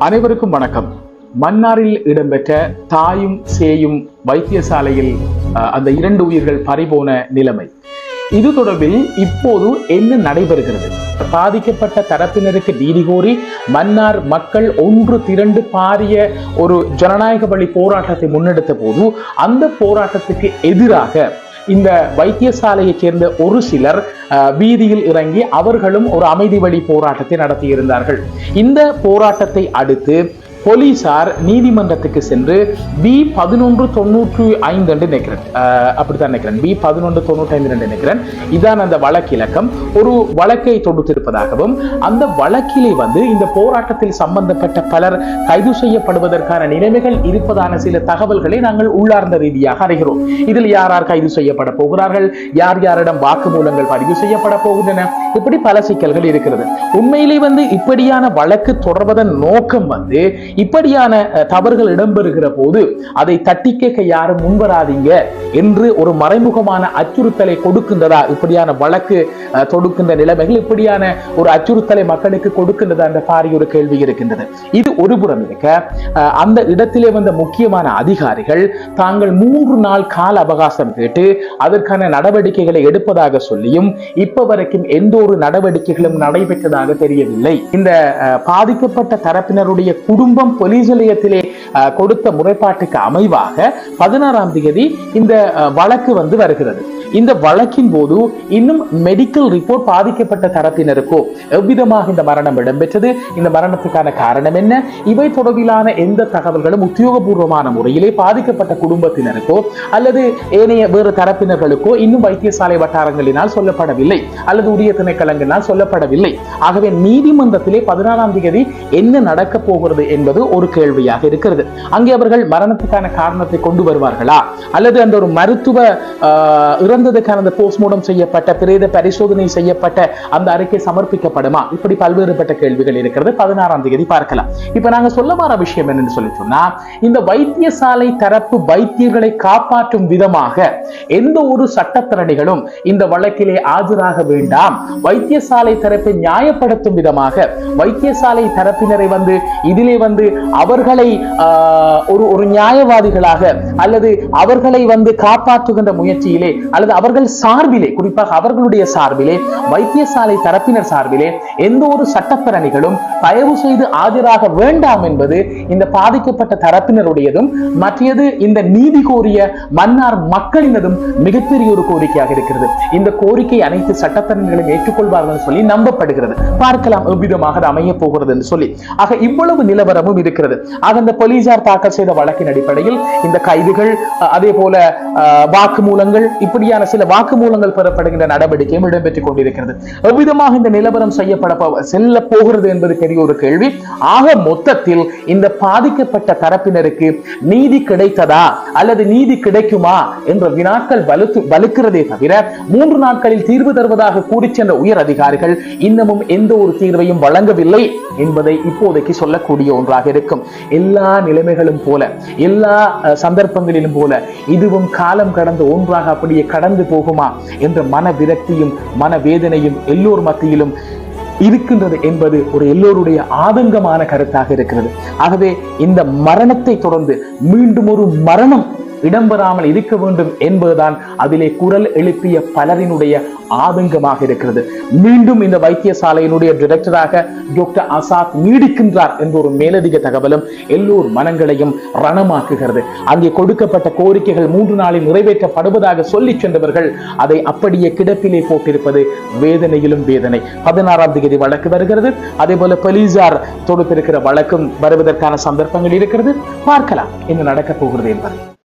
அனைவருக்கும் வணக்கம். மன்னாரில் இடம்பெற்ற தாயும் சேயும் வைத்தியசாலையில் அஹ், அந்த இரண்டு உயிர்கள் பறிபோன நிலைமை. இது தொடர்பில் இப்போது என்ன நடைபெறுகிறது? பாதிக்கப்பட்ட தரப்பினருக்கு நீதி கோரி மன்னார் மக்கள் ஒன்று திரண்டு பாரிய ஒரு ஜனநாயக வழி போராட்டத்தை முன்னெடுத்த போது அந்த போராட்டத்துக்கு எதிராக இந்த வைத்தியசாலையைச் சேர்ந்த ஒரு சிலர் அஹ், வீதியில் இறங்கி அவர்களும் ஒரு அமைதி வழி போராட்டத்தை நடத்தியிருந்தார்கள். இந்த போராட்டத்தை அடுத்து போலீசார் நீதிமன்றத்துக்கு சென்று பி பதினொன்று தொண்ணூற்று ஐந்து என்று நினைக்கிறேன். அப்படித்தான் நினைக்கிறேன். பி பதினொன்று தொண்ணூற்றி ஐந்து என்று நினைக்கிறேன். இதான் அந்த வழக்கிலக்கம். ஒரு வழக்கை தொடுத்திருப்பதாகவும் அந்த வழக்கிலே வந்து இந்த போராட்டத்தில் சம்பந்தப்பட்ட பலர் கைது செய்யப்படுவதற்கான நிலைமைகள் இருப்பதான சில தகவல்களை நாங்கள் உள்ளார்ந்த ரீதியாக அறிகிறோம். இதில் யார் யார் கைது செய்யப்பட போகிறார்கள்? யார் யாரிடம் வாக்குமூலங்கள் பதிவு செய்யப்பட போகின்றன? இப்படி பல சிக்கல்கள் இருக்கிறது. உண்மையிலே வந்து இப்படியான வழக்கு தொடர்வதன் நோக்கம் வந்து இப்படியான தவறுகள் இடம்பெறுகிற போது அதை தட்டி கேட்க யாரும் முன்வராதீங்க என்று ஒரு மறைமுகமான அச்சுறுத்தலை கொடுக்கின்றதா? இப்படியான வழக்கு தொடுக்கின்ற நிலைமைகள் இப்படியான ஒரு அச்சுறுத்தலை மக்களுக்கு கொடுக்கின்றதா என்ற பாரி ஒரு கேள்வி இருக்கின்றது. இது ஒரு புறம் இருக்க அந்த இடத்திலே வந்த முக்கியமான அதிகாரிகள் தாங்கள் மூன்று நாள் கால அவகாசம் கேட்டு அதற்கான நடவடிக்கைகளை எடுப்பதாக சொல்லியும் இப்ப வரைக்கும் எந்த ஒரு நடவடிக்கைகளும் நடைபெற்றதாக தெரியவில்லை. இந்த பாதிக்கப்பட்ட தரப்பினருடைய குடும்பம் போலீஸ் நிலையத்திலே கொடுத்த முறைப்பாட்டுக்கு அமைவாக பதினாறாம் தேதி இந்த வழக்கு வந்து வருகிறது. இந்த வழக்கின் போது இன்னும் மெடிக்கல் ரிப்போர்ட் பாதிக்கப்பட்ட தரப்பினருக்கோ எவ்விதமாக இந்த மரணம் இடம்பெற்றது? இந்த மரணத்துக்கான காரணம் என்ன? இவை தொடர்பிலான எந்த தகவல்களும் உத்தியோகபூர்வமான முறையிலே பாதிக்கப்பட்ட குடும்பத்தினருக்கோ அல்லது ஏனைய வேறு தரப்பினர்களுக்கோ இன்னும் வைத்தியசாலை வட்டாரங்களினால் சொல்லப்படவில்லை. அல்லது உரிய திணைக்களங்களினால் சொல்லப்படவில்லை. ஆகவே நீதிமன்றத்திலே பதினாறாம் தேதி என்ன நடக்கப் போகிறது என்பது என்பது ஒரு கேள்வியாக இருக்கிறது. அங்கே அவர்கள் மரணத்துக்கான காரணத்தை கொண்டு வருவார்களா? அல்லது அந்த ஒரு மருத்துவ இறந்ததுக்கான அந்த போஸ்ட்மார்டம் செய்யப்பட்ட பிரேத பரிசோதனை செய்யப்பட்ட அந்த அறிக்கை சமர்ப்பிக்கப்படுமா? இப்படி பல்வேறுபட்ட கேள்விகள் இருக்கிறது. பதினாறாம் தேதி பார்க்கலாம். இப்ப நாங்க சொல்ல வர விஷயம் என்னன்னு சொல்லி சொன்னா இந்த வைத்தியசாலை தரப்பு வைத்தியர்களை காப்பாற்றும் விதமாக எந்த ஒரு சட்டத்திறனிகளும் இந்த வழக்கிலே ஆஜராக வேண்டாம். வைத்தியசாலை தரப்பை நியாயப்படுத்தும் விதமாக வைத்தியசாலை தரப்பினரை வந்து இதிலே வந்து வந்து அவர்களை ஒரு ஒரு நியாயவாதிகளாக அல்லது அவர்களை வந்து காப்பாற்றுகின்ற முயற்சியிலே அல்லது அவர்கள் சார்பிலே குறிப்பாக அவர்களுடைய சார்பிலே வைத்தியசாலை தரப்பினர் சார்பிலே எந்த ஒரு சட்டப்பிரணிகளும் தயவு செய்து ஆஜராக வேண்டாம் என்பது இந்த பாதிக்கப்பட்ட தரப்பினருடையதும் மற்றது இந்த நீதி கோரிய மன்னார் மக்களினதும் மிகப்பெரிய ஒரு கோரிக்கையாக இருக்கிறது. இந்த கோரிக்கை அனைத்து சட்டத்தரணிகளும் ஏற்றுக்கொள்வார்கள் சொல்லி நம்பப்படுகிறது. பார்க்கலாம் எவ்விதமாக அமைய போகிறது என்று சொல்லி. ஆக இவ்வளவு நிலவரம் நிலவரமும் இருக்கிறது. ஆக அந்த போலீசார் தாக்கல் செய்த வழக்கின் அடிப்படையில் இந்த கைதுகள் அதே போல வாக்குமூலங்கள் இப்படியான சில வாக்குமூலங்கள் பெறப்படுகின்ற நடவடிக்கையும் இடம்பெற்றுக் கொண்டிருக்கிறது. எவ்விதமாக இந்த நிலவரம் செய்யப்பட செல்ல போகிறது என்பது பெரிய ஒரு கேள்வி. ஆக மொத்தத்தில் இந்த பாதிக்கப்பட்ட தரப்பினருக்கு நீதி கிடைத்ததா அல்லது நீதி கிடைக்குமா என்ற வினாக்கள் வலுத்து வலுக்கிறதே தவிர மூன்று நாட்களில் தீர்வு தருவதாக கூறி சென்ற உயர் அதிகாரிகள் இன்னமும் எந்த ஒரு தீர்வையும் வழங்கவில்லை என்பதை இப்போதைக்கு சொல்லக்கூடிய ஒன்றாக இருக்கும். எல்லா நிலைமைகளும் போல எல்லா சந்தர்ப்பங்களிலும் போல இதுவும் காலம் கடந்த ஒன்றாக அப்படியே கடந்து போகுமா என்ற மன விரக்தியும் மன வேதனையும் எல்லோர் மத்தியிலும் இருக்கின்றது என்பது ஒரு எல்லோருடைய ஆதங்கமான கருத்தாக இருக்கிறது. ஆகவே இந்த மரணத்தை தொடர்ந்து மீண்டும் ஒரு மரணம் இடம்பெறாமல் இருக்க வேண்டும் என்பதுதான் அதிலே குரல் எழுப்பிய பலரினுடைய ஆதங்கமாக இருக்கிறது. மீண்டும் இந்த வைத்தியசாலையினுடைய டிரெக்டராக டாக்டர் அசாத் நீடிக்கின்றார் என்ற ஒரு மேலதிக தகவலும் எல்லோர் மனங்களையும் ரணமாக்குகிறது. அங்கே கொடுக்கப்பட்ட கோரிக்கைகள் மூன்று நாளில் நிறைவேற்றப்படுவதாக சொல்லி சென்றவர்கள் அதை அப்படியே கிடப்பிலே போட்டிருப்பது வேதனையிலும் வேதனை. பதினாறாம் தேதி வழக்கு வருகிறது. அதே போல போலீசார் தொடுத்திருக்கிற வழக்கும் வருவதற்கான சந்தர்ப்பங்கள் இருக்கிறது. பார்க்கலாம் என்ன நடக்கப் போகிறது என்பது.